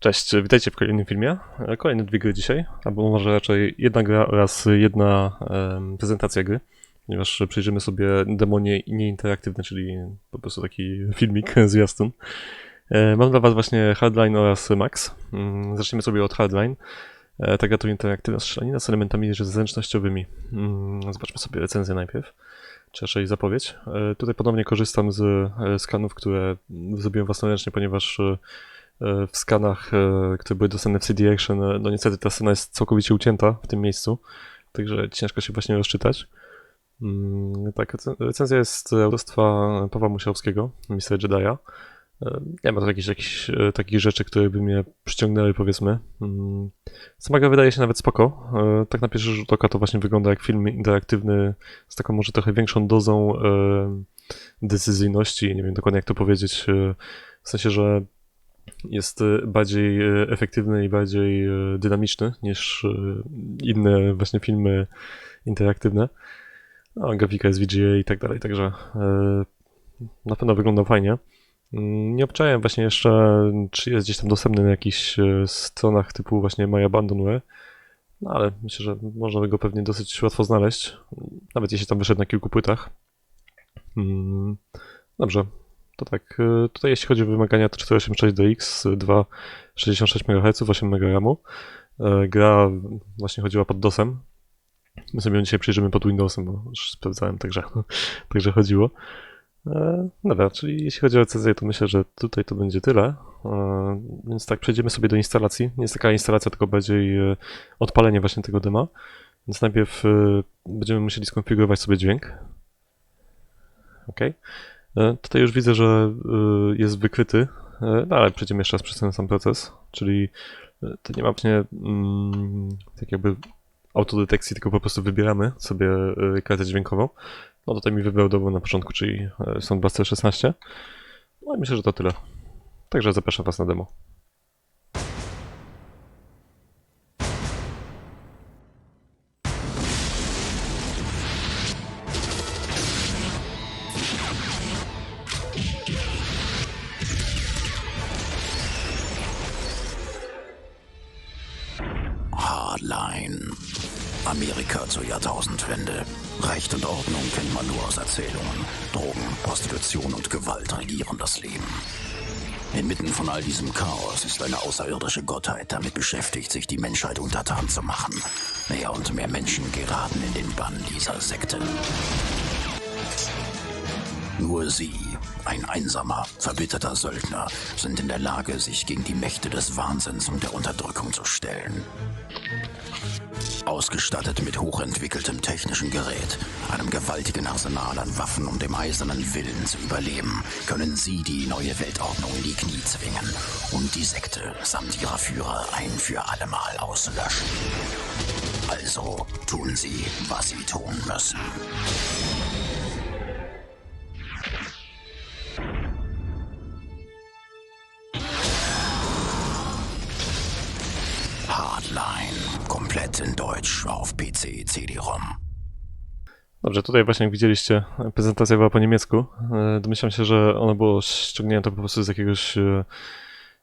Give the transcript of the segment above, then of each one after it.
Cześć, witajcie w kolejnym filmie. E, Kolejne dwie gry dzisiaj, albo może raczej jedna gra oraz jedna em, prezentacja gry, ponieważ przejrzymy sobie demo nie, nieinteraktywne, czyli po prostu taki filmik, zwiastun. E, Mam dla Was właśnie Hardline oraz Max. Mm, Zaczniemy sobie od Hardline. E, Ta gra to interaktywna strzelanina z elementami zręcznościowymi. Mm, Zobaczmy sobie recenzję najpierw, czy raczej zapowiedź. E, Tutaj ponownie korzystam z e, skanów, które zrobiłem własnoręcznie, ponieważ w skanach, e, które były dostępne w CD Action, e, no niestety ta scena jest całkowicie ucięta w tym miejscu, także ciężko się właśnie rozczytać. Mm, Tak, recen- recenzja jest autorstwa Pawła Musiałowskiego, Mistrza Jedi'a. E, Nie ma tu jakichś, jakichś e, takich rzeczy, które by mnie przyciągnęły, powiedzmy. Mm, Sama gra wydaje się nawet spoko. E, Tak na pierwszy rzut oka to właśnie wygląda jak film interaktywny z taką może trochę większą dozą e, decyzyjności, nie wiem dokładnie jak to powiedzieć, e, w sensie, że jest e, bardziej e, efektywny i bardziej e, dynamiczny niż inne właśnie filmy interaktywne. No, grafika jest VGA i tak dalej, także na pewno wygląda fajnie. Mm, Nie obczałem właśnie jeszcze, czy jest gdzieś tam dostępny na jakichś stronach typu właśnie My Abandonware, no ale myślę, że można by go pewnie dosyć łatwo znaleźć, nawet jeśli tam wyszedł na kilku płytach. Mm, Dobrze, to tak, y, tutaj jeśli chodzi o wymagania, to 486DX, 2 66 MHz, 8 MB Gra właśnie chodziła pod DOSem. My sobie ją dzisiaj przyjrzymy pod Windowsem, bo już sprawdzałem, także, także chodziło. E, Dobra, czyli jeśli chodzi o recenzję, to myślę, że tutaj to będzie tyle. E, Więc tak, przejdziemy sobie do instalacji. Nie jest taka instalacja, tylko bardziej e, odpalenie właśnie tego dema. Więc najpierw będziemy musieli skonfigurować sobie dźwięk. OK. E, Tutaj już widzę, że e, jest wykryty, e, no ale przejdziemy jeszcze raz przez ten sam proces, czyli to nie ma właśnie mm, tak jakby autodetekcji, tylko po prostu wybieramy sobie kartę dźwiękową. No tutaj mi wybrał dobrą na początku, czyli Soundblaster 16. No i myślę, że to tyle. Także zapraszam Was na demo. Amerika zur Jahrtausendwende. Recht und Ordnung kennt man nur aus Erzählungen. Drogen, Prostitution und Gewalt regieren das Leben. Inmitten von all diesem Chaos ist eine außerirdische Gottheit damit beschäftigt, sich die Menschheit untertan zu machen. Mehr und mehr Menschen geraten in den Bann dieser Sekte. Nur sie, ein einsamer, verbitterter Söldner, sind in der Lage, sich gegen die Mächte des Wahnsinns und der Unterdrückung zu stellen. Ausgestattet mit hochentwickeltem technischen Gerät, einem gewaltigen Arsenal an Waffen und dem eisernen Willen zu überleben, können sie die neue Weltordnung in die Knie zwingen und die Sekte samt ihrer Führer ein für allemal auslöschen. Also tun sie, was sie tun müssen. In Deutsch auf PC, CD-ROM. Dobrze, tutaj właśnie jak widzieliście, prezentacja była po niemiecku. E, Domyślam się, że ono było ściągnięte po prostu z jakiegoś, e,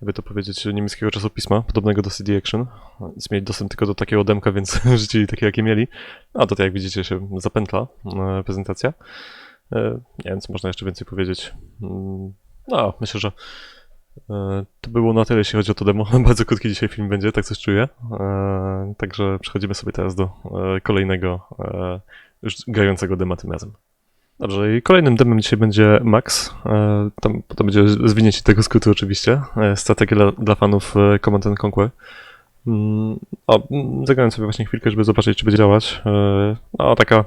jakby to powiedzieć, niemieckiego czasopisma, podobnego do CD Action. Więc mieli dostęp tylko do takiego demka, więc rzucili takie, jakie mieli. A tutaj, jak widzicie, się zapętla e, prezentacja. Nie wiem, co można jeszcze więcej powiedzieć. Mm, No, myślę, że to było na tyle, jeśli chodzi o to demo. Bardzo krótki dzisiaj film będzie, tak coś czuję. E, Także przechodzimy sobie teraz do e, kolejnego e, już grającego dema tym razem. Dobrze, i kolejnym demem dzisiaj będzie Max. E, Tam potem będzie zwinięcie tego skrótu oczywiście. E, Strategia dla, dla fanów e, Command and Conquer. Mm, O, mm, zagrałem sobie właśnie chwilkę, żeby zobaczyć, czy będzie działać. E, No, taka,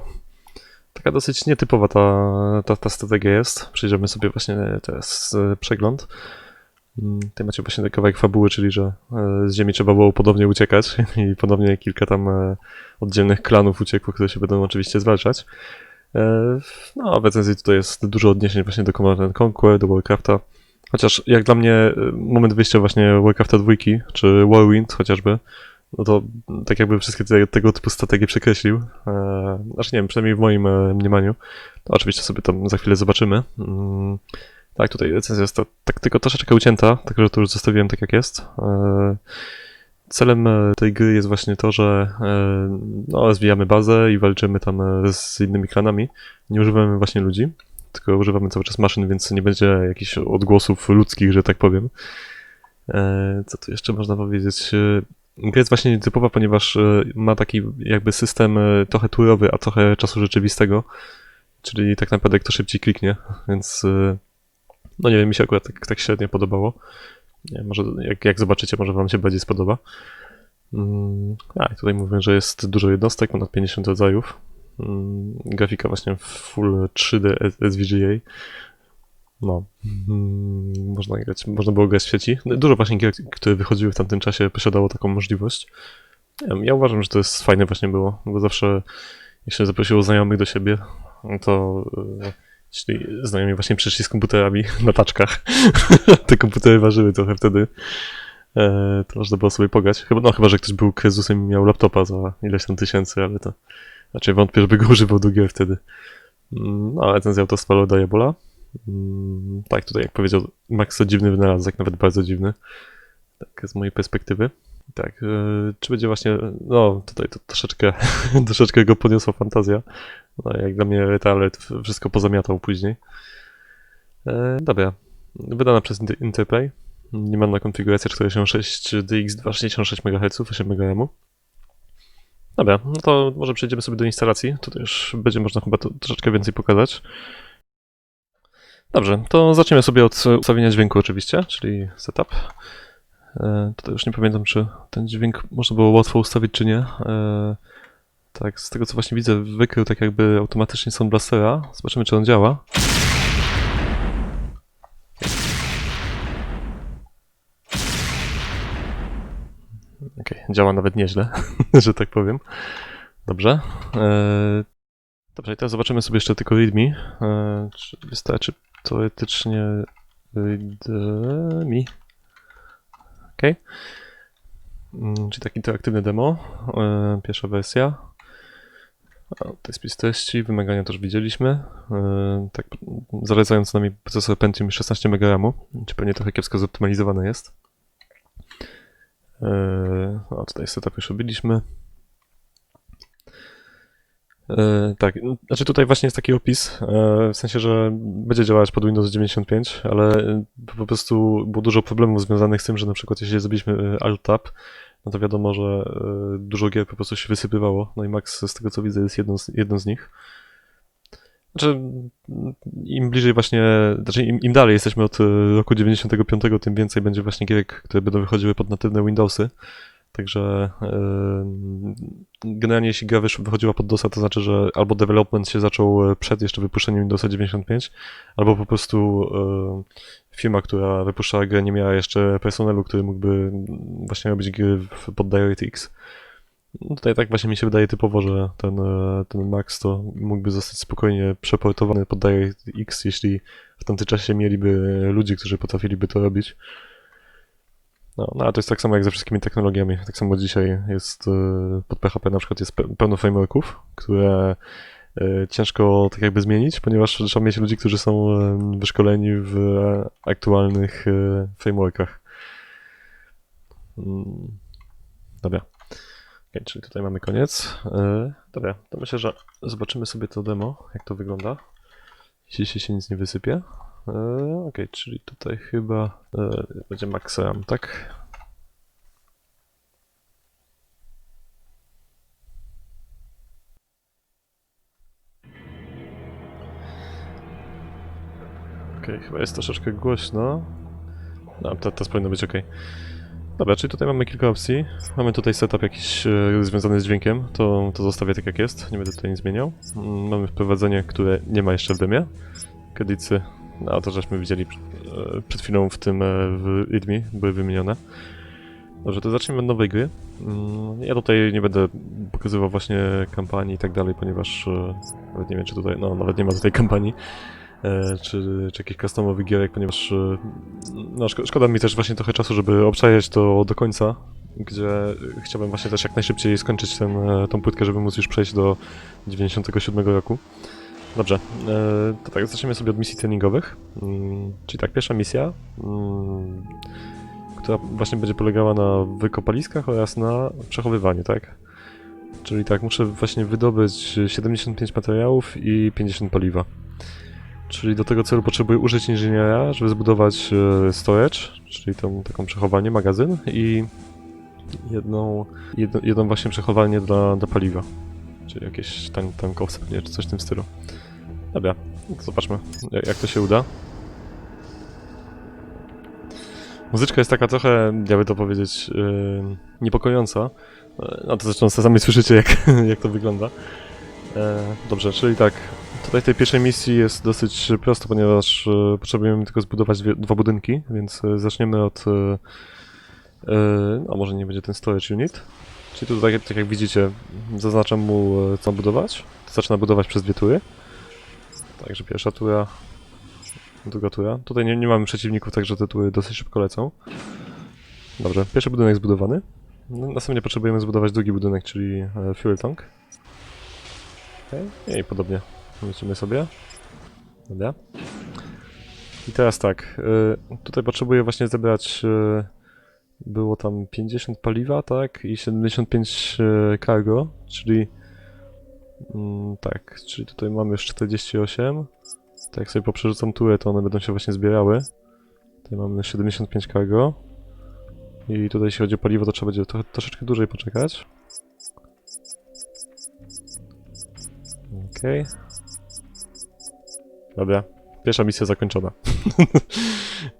taka dosyć nietypowa ta, ta, ta strategia jest. Przejdziemy sobie właśnie teraz e, przegląd. Mm, Tutaj macie właśnie taki kawałek fabuły, czyli że e, z ziemi trzeba było podobnie uciekać i podobnie kilka tam e, oddzielnych klanów uciekło, które się będą oczywiście zwalczać. E, No, w recenzji tutaj jest dużo odniesień właśnie do Command and Conquer, do Warcrafta. Chociaż jak dla mnie moment wyjścia właśnie Warcrafta 2, czy Warwind chociażby, no to tak jakby wszystkie te, tego typu strategie przekreślił. Znaczy nie wiem, przynajmniej w moim mniemaniu. To oczywiście sobie tam za chwilę zobaczymy. Tak, tutaj recenzja jest to, tak tylko troszeczkę ucięta, także to już zostawiłem tak jak jest. E, Celem e, tej gry jest właśnie to, że e, no, rozwijamy bazę i walczymy tam z innymi klanami. Nie używamy właśnie ludzi, tylko używamy cały czas maszyn, więc nie będzie jakichś odgłosów ludzkich, że tak powiem. Co tu jeszcze można powiedzieć? Gra jest właśnie nietypowa, ponieważ ma taki jakby system trochę turowy, a trochę czasu rzeczywistego. Czyli tak naprawdę kto szybciej kliknie, więc no nie wiem, mi się akurat tak, tak średnio podobało. Nie, może jak, jak zobaczycie, może wam się bardziej spodoba. Mm, a, i tutaj mówię, że jest dużo jednostek, ponad 50 rodzajów. Mm, grafika właśnie full 3D S- SVGA. No, mm, można grać, można było grać w sieci. Dużo właśnie gier, które wychodziły w tamtym czasie, posiadało taką możliwość. Ja uważam, że to jest fajne właśnie było, bo zawsze jak się zaprosiło znajomych do siebie, to jeśli znajomi właśnie przyszli z komputerami na taczkach, te komputery ważyły trochę wtedy, e, to można było sobie pograć. Chyba, no chyba, że ktoś był krezusem i miał laptopa za ileś tam tysięcy, ale to raczej wątpię, żeby go używał do wtedy. Mm, No, ale ten z autorstwa Loda Diabola. Mm, Tak, tutaj jak powiedział Max, to dziwny wynalazek, nawet bardzo dziwny. Tak, z mojej perspektywy. Tak, e, czy będzie właśnie, no tutaj to troszeczkę, troszeczkę go podniosła fantazja. No, jak dla mnie Retalet wszystko pozamiatał później. E, dobra, wydana przez Inter- Interplay. Nie mam na konfiguracja 46 DX2 66 MHz, 8 MRAM. Dobra, no to może przejdziemy sobie do instalacji. Tutaj już będzie można chyba troszeczkę więcej pokazać. Dobrze, to zaczniemy sobie od ustawienia dźwięku oczywiście, czyli setup. E, tutaj już nie pamiętam, czy ten dźwięk można było łatwo ustawić, czy nie. E, tak, z tego co właśnie widzę, wykrył tak jakby automatycznie Sound Blastera. Zobaczymy, czy on działa. Okej, działa nawet nieźle, że tak powiem. Dobrze. E, dobrze, i teraz zobaczymy sobie jeszcze tylko readme. Czy wystarczy teoretycznie readme. Mm, Czyli taki interaktywny demo. E, pierwsza wersja. A, jest spis treści, wymagania też widzieliśmy. E, tak, zalecając nami procesor Pentium 16 MB, czy pewnie trochę kiepsko zoptymalizowany jest. E, o, tutaj setup już robiliśmy. E, tak, n- znaczy tutaj właśnie jest taki opis, e, w sensie, że będzie działać pod Windows 95, ale e, po prostu było dużo problemów związanych z tym, że na przykład jeśli zrobiliśmy Alt-Tab, no to wiadomo, że dużo gier po prostu się wysypywało, no i Max z tego co widzę jest jedną z, jedną z nich. Znaczy, im bliżej właśnie, znaczy im, im dalej jesteśmy od roku 95, tym więcej będzie właśnie gier, które będą wychodziły pod natywne Windowsy. Także e, generalnie jeśli gra wychodziła pod DOSa, to znaczy, że albo development się zaczął e, przed jeszcze wypuszczeniem Windowsa 95, albo po prostu e, firma, która wypuszczała grę, nie miała jeszcze personelu, który mógłby właśnie robić gry pod DirectX. No Tutaj tak właśnie mi się wydaje typowo, że ten, ten Max to mógłby zostać spokojnie przeportowany pod DirectX, jeśli w tamtym czasie mieliby ludzi, którzy potrafiliby to robić. No, no ale to jest tak samo jak ze wszystkimi technologiami. Tak samo dzisiaj jest e, pod PHP na przykład jest pe- pełno frameworków, które e, ciężko tak jakby zmienić, ponieważ trzeba mieć ludzi, którzy są wyszkoleni w e, aktualnych e, frameworkach. Mm, Dobra. Okay, czyli tutaj mamy koniec. E, Dobra, to myślę, że zobaczymy sobie to demo, jak to wygląda. Jeśli się nic nie wysypie. E, Okej, czyli tutaj chyba e, będzie RAM, tak? Okej, chyba jest troszeczkę głośno. No, to powinno być ok. Dobra, czyli tutaj mamy kilka opcji. Mamy tutaj setup jakiś e, związany z dźwiękiem, to, to zostawię tak jak jest, nie będę tutaj nic zmieniał. Mm, Mamy wprowadzenie, które nie ma jeszcze w demie. Kedicy, no to żeśmy widzieli e, przed chwilą w tym e, w README, były wymienione. Dobrze, to zacznijmy od nowej gry. Mm, Ja tutaj nie będę pokazywał właśnie kampanii i tak dalej, ponieważ e, nawet nie wiem czy tutaj, no nawet nie ma tutaj kampanii czy, czy jakichś customowych gierek, ponieważ no, szko szkoda mi też właśnie trochę czasu, żeby obczajać to do końca, gdzie chciałbym właśnie też jak najszybciej skończyć ten, tą płytkę, żeby móc już przejść do 97 roku. Dobrze, e, to tak, zaczniemy sobie od misji treningowych. Mm, Czyli tak, pierwsza misja, mm, która właśnie będzie polegała na wykopaliskach oraz na przechowywaniu, tak? Czyli tak, muszę właśnie wydobyć 75 materiałów i 50 paliwa. Czyli do tego celu potrzebuję użyć inżyniera, żeby zbudować e, storage, czyli tą taką przechowalnię, magazyn i jedną, jedno, jedną właśnie przechowalnię dla, dla paliwa. Czyli jakieś tan tankowce, nie, czy coś w tym stylu. Dobra, zobaczmy, jak, to się uda. Muzyczka jest taka trochę, jakby to powiedzieć, yy, niepokojąca. E, No to zresztą sami słyszycie, jak, jak to wygląda. E, dobrze, czyli tak, tutaj w tej pierwszej misji jest dosyć prosto, ponieważ e, potrzebujemy tylko zbudować dwie, dwa budynki, więc zaczniemy od... E, no może nie będzie ten storage unit. Czyli tutaj, tak, tak jak widzicie, zaznaczam mu co budować. Zaczyna budować przez dwie tury. Także pierwsza tura, druga tura. Tutaj nie, nie mamy przeciwników, także te tury dosyć szybko lecą. Dobrze, pierwszy budynek zbudowany. No, Następnie potrzebujemy zbudować drugi budynek, czyli e, fuel tank. Okay. I podobnie. Lecimy sobie. Dobra. I teraz tak, e, tutaj potrzebuję właśnie zebrać e, było tam 50 paliwa, tak, i 75 e, cargo, czyli mm, tak, czyli tutaj mamy już 48. Tak jak sobie poprzerzucam turę, to one będą się właśnie zbierały. Tutaj mamy 75 cargo. I tutaj jeśli chodzi o paliwo, to trzeba będzie trochę, troszeczkę dłużej poczekać. Okej. Dobra. Pierwsza misja zakończona.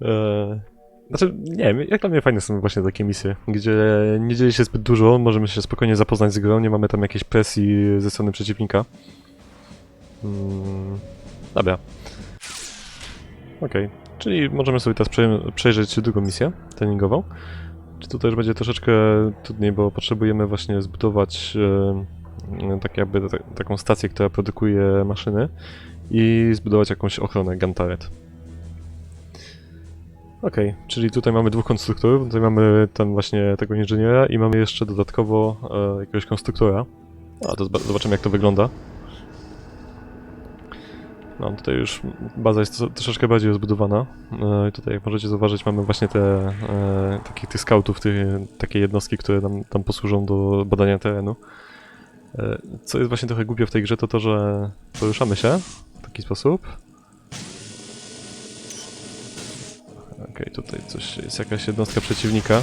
Eee, znaczy, nie wiem, jak dla mnie fajne są właśnie takie misje, gdzie nie dzieje się zbyt dużo, możemy się spokojnie zapoznać z grą, nie mamy tam jakiejś presji ze strony przeciwnika. Mm, dobra. Okej, czyli możemy sobie teraz prze- przejrzeć drugą misję treningową. Czy tutaj już będzie troszeczkę trudniej, bo potrzebujemy właśnie zbudować e, tak jakby ta, taką stację, która produkuje maszyny i zbudować jakąś ochronę Gantaret. Okej, czyli tutaj mamy dwóch konstruktorów, tutaj mamy ten właśnie tego inżyniera i mamy jeszcze dodatkowo e, jakiegoś konstruktora. A to zobaczymy jak to wygląda. No, tutaj już baza jest tro- troszeczkę bardziej rozbudowana. E, tutaj jak możecie zauważyć mamy właśnie te e, takich tych scoutów, ty, takie jednostki, które nam tam posłużą do badania terenu. E, co jest właśnie trochę głupio w tej grze to to, że poruszamy się w taki sposób. Okej, tutaj coś jest jakaś jednostka przeciwnika.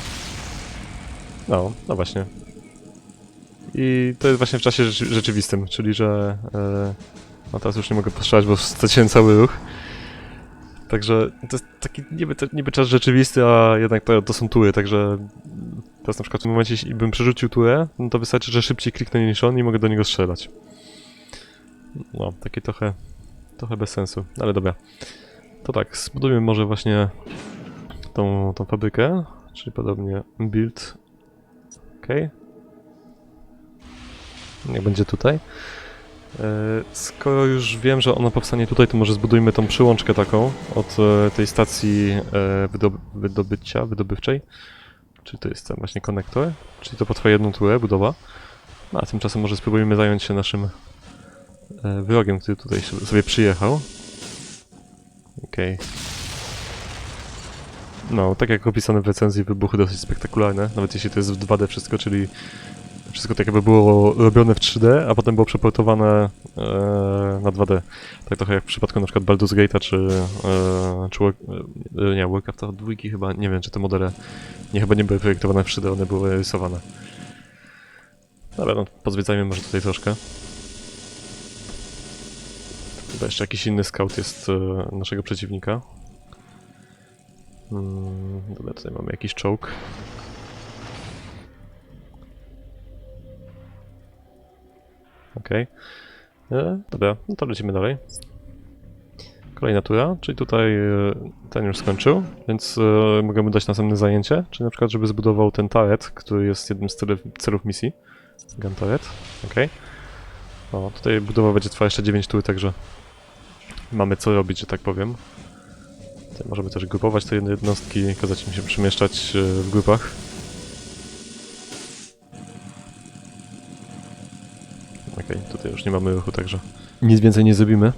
No, no właśnie. I to jest właśnie w czasie rzeczy, rzeczywistym, czyli że. E, no teraz już nie mogę postrzelać, bo straciłem cały ruch. Także to jest taki niby, niby czas rzeczywisty, a jednak to, to są tury, także teraz na przykład w momencie, jeśli bym przerzucił turę, no to wystarczy, że szybciej kliknę niż on i mogę do niego strzelać. No, takie trochę, trochę bez sensu, ale dobra. To tak, zbudujmy może właśnie tą, tą fabrykę, czyli podobnie build. Ok. Niech będzie tutaj. E, Skoro już wiem, że ona powstanie tutaj, to może zbudujmy tą przyłączkę taką od e, tej stacji e, wydob wydobycia, wydobywczej. Czyli to jest ten właśnie konektor. Czyli to potrwa jedną turę, budowa. No, a tymczasem może spróbujemy zająć się naszym wrogiem, który tutaj sobie przyjechał. Okej. No, tak jak opisane w recenzji, wybuchy dosyć spektakularne, nawet jeśli to jest w 2D wszystko, czyli wszystko tak jakby było robione w 3D, a potem było przeportowane e, na 2D. Tak trochę jak w przypadku na przykład Baldur's Gate'a, czy, e, czy War- e, nie, Warcrafta 2 chyba, nie wiem, czy te modele nie chyba nie były projektowane w 3D, one były rysowane. Dobra, no pozwiedzajmy może tutaj troszkę. Chyba jeszcze jakiś inny scout jest e, naszego przeciwnika. Mm, dobra, tutaj mamy jakiś czołg. Okej. E, Dobra, no to lecimy dalej. Kolejna tura, czyli tutaj e, ten już skończył, więc e, mogę mu dać następne zajęcie, czyli na przykład, żeby zbudował ten turret, który jest jednym z celów, celów misji. Gun turret, okej. O, tutaj budowa będzie trwała jeszcze 9 tur, także mamy co robić, że tak powiem. Tutaj możemy też grupować te jednostki, kazać im się przemieszczać e, w grupach. Okej, tutaj już nie mamy ruchu, także Nic więcej nie zrobimy.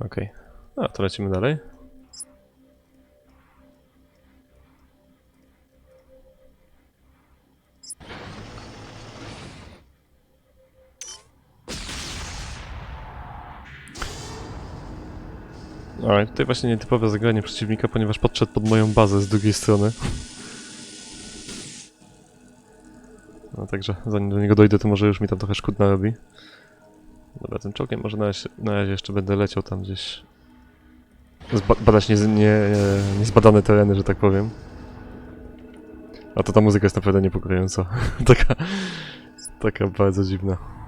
Okej. A, to lecimy dalej. Tutaj właśnie nietypowe zagranie przeciwnika, ponieważ podszedł pod moją bazę z drugiej strony. No także zanim do niego dojdę, to może już mi tam trochę szkód narobi. Dobra, tym czołgiem może na razie, na razie jeszcze będę leciał tam gdzieś. Zba badać nie, nie, niezbadane tereny, że tak powiem. A to ta muzyka jest naprawdę niepokojąca. taka, taka bardzo dziwna.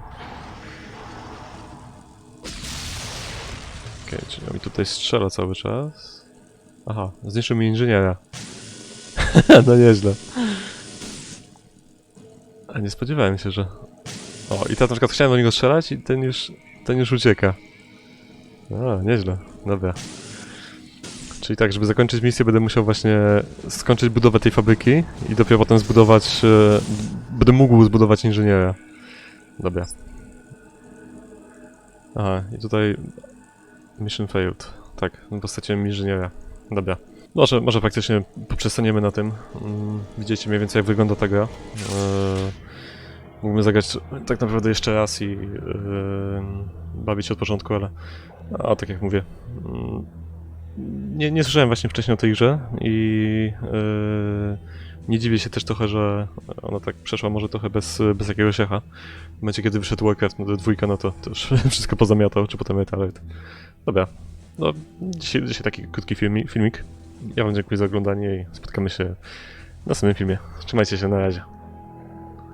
Okej, czyli on mi tutaj strzela cały czas. Aha, zniszczył mi inżyniera. no nieźle. A nie spodziewałem się, że... O, i teraz na przykład chciałem do niego strzelać i ten już, ten już ucieka. A, nieźle. Dobra. Czyli tak, żeby zakończyć misję będę musiał właśnie skończyć budowę tej fabryki i dopiero potem zbudować... E, będę mógł zbudować inżyniera. Dobra. Aha, i tutaj... Mission failed. Tak, postaciłem inżyniera. Dobra. Może, może faktycznie poprzestaniemy na tym. Mm, widzicie mniej więcej jak wygląda ta gra. Eee, mógłbym zagrać tak naprawdę jeszcze raz i eee, bawić się od początku, ale a tak jak mówię, mm, nie, nie słyszałem właśnie wcześniej o tej grze i eee, nie dziwię się też trochę, że ona tak przeszła może trochę bez, bez jakiegoś echa. W momencie kiedy wyszedł Warcraft no, dwójka, no to, to już wszystko pozamiatał, czy potem Metalhead. Dobra, no dzisiaj, dzisiaj taki krótki filmik. Ja wam dziękuję za oglądanie i spotkamy się w następnym filmie. Trzymajcie się, na razie.